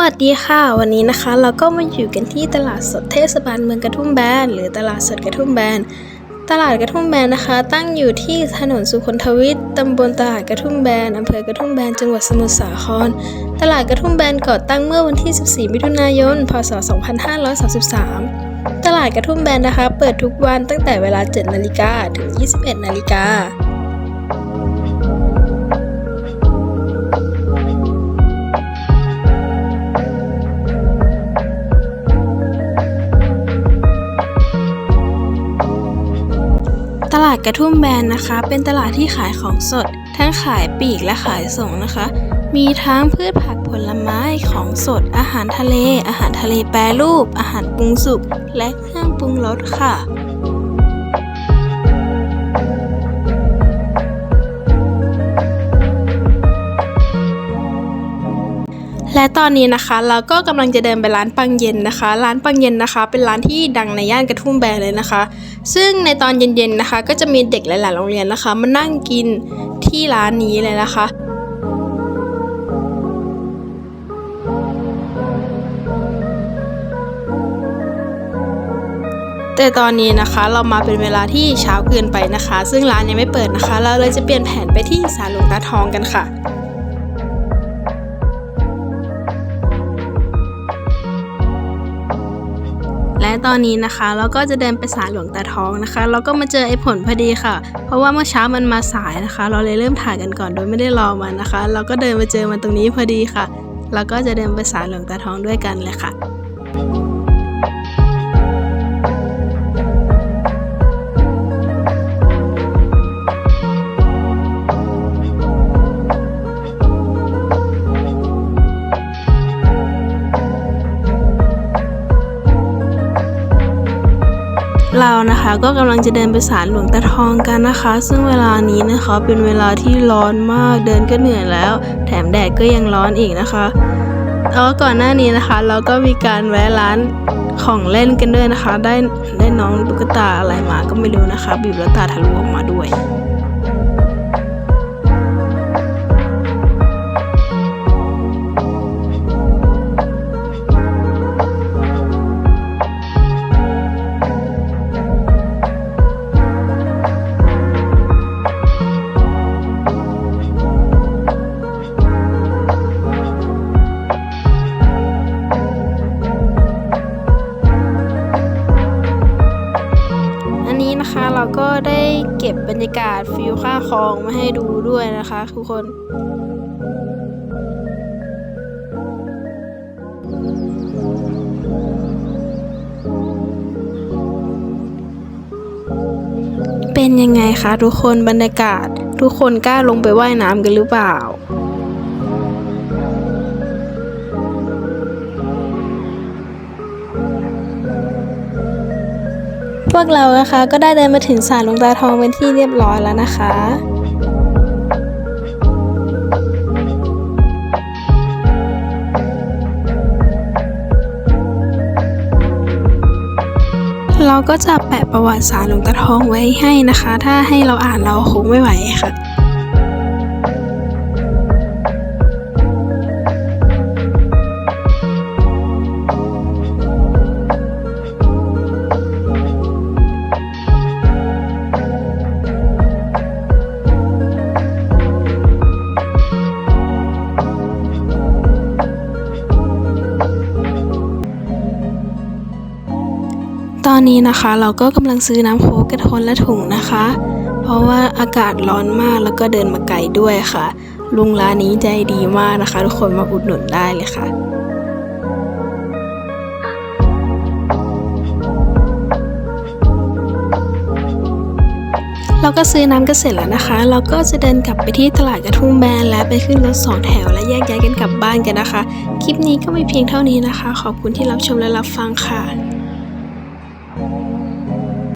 วัสดีค่ะ วันนี้นะคะ เราก็มาอยู่กันที่ตลาดสดเทศบาลเมืองกระทุ่มแบน หรือตลาดสดกระทุ่มแบน ตลาดกระทุ่มแบนนะคะ ตั้งอยู่ที่ถนนสุขนทวิทย์ตำบลตลาดกระทุ่มแบนอำเภอกระทุ่มแบนจังหวัดสมุทรสาคร ตลาดกระทุ่มแบนก่อตั้งเมื่อวันที่ 14 มิถุนายน พศ 2533 ตลาดกระทุ่มแบนนะคะ เปิดทุกวันตั้งแต่เวลา 7 นาฬิกาถึง 21 นาฬิกา กระทุ่มแบนนะคะ เป็นตลาดที่ขายของสด ทั้งขายปลีกและขายส่งนะคะ มีทั้งพืชผักผลไม้ของสด อาหารทะเล อาหารทะเลแปรรูป อาหารปรุงสุก และเครื่องปรุงรสค่ะ และตอนนี้นะคะเราก็กำลังจะเดินไปร้านปังเย็นนะคะ ร้านปังเย็นนะคะ เป็นร้านที่ดังในย่านกระทุ่มแบนเลยนะคะ ซึ่งในตอนเย็นๆนะคะ ก็จะมีเด็กหลายๆโรงเรียนนะคะ มานั่งกินที่ร้านนี้เลยนะคะแต่ตอนนี้นะคะเรามาเป็นเวลาที่เช้าเกินไปนะคะ ซึ่งร้านยังไม่เปิดนะคะ เราเลยจะเปลี่ยนแผนไปที่ศาลหลวงตาทองกันค่ะ ตอนนี้นะคะเราก็จะเดินไปศาลหลวงตาทองนะคะเราก็มาเจอไอ้ผลพอดีค่ะ เพราะว่าเมื่อเช้ามันมาสายนะคะ เราเลยเริ่มถ่ายกันก่อนโดยไม่ได้รอมันนะคะ เราก็เดินมาเจอมันตรงนี้พอดีค่ะเราก็จะเดินไปศาลหลวงตาทองด้วยกันเลยค่ะ เรานะคะก็กำลังจะเดินไปศาลหลวงตาทองกันนะคะ ซึ่งเวลานี้นะคะเป็นเวลาที่ร้อนมากเดินก็เหนื่อยแล้ว แถมแดดก็ยังร้อนอีกนะคะแล้วก่อนหน้านี้นะคะ เราก็มีการแวะร้านของเล่นกันด้วยนะคะ ได้ได้น้องตุ๊กตาอะไรมาก็ไม่รู้นะคะ บีบแล้วตาทะลุออกมาด้วย ก็ได้เก็บบรรยากาศฟิลค่าคลองมาให้ดูด้วยนะคะทุกคนเป็นยังไงคะทุกคนบรรยากาศ ทุกคนกล้าลงไปว่ายน้ำกันหรือเปล่า พวกเรานะคะก็ได้เดินมาถึงศาลหลวงตาทองเป็นที่เรียบร้อยแล้วนะคะเราก็จะแปะประวัติศาสตร์หลวงตาทองไว้ให้นะคะ ถ้าให้เราอ่านเราคงไม่ไหวค่ะ อนนี้นะคะเราก็กำลังซื้อน้ำโค้กกระทนและถุงนะคะ เพราะว่าอากาศร้อนมากแล้วก็เดินมาไกลด้วยค่ะ ลุงร้านนี้ใจดีมากนะคะ ทุกคนมาอุดหนุนได้เลยค่ะเราก็ซื้อน้ำกันเสร็จแล้วนะคะ เราก็จะเดินกลับไปที่ตลาดกระทุ่มแบนและไปขึ้นรถสองแถวและแยกย้ายกันกลับบ้านกันนะคะ คลิปนี้ก็ไม่เพียงเท่านี้นะคะ ขอบคุณที่รับชมและรับฟังค่ะ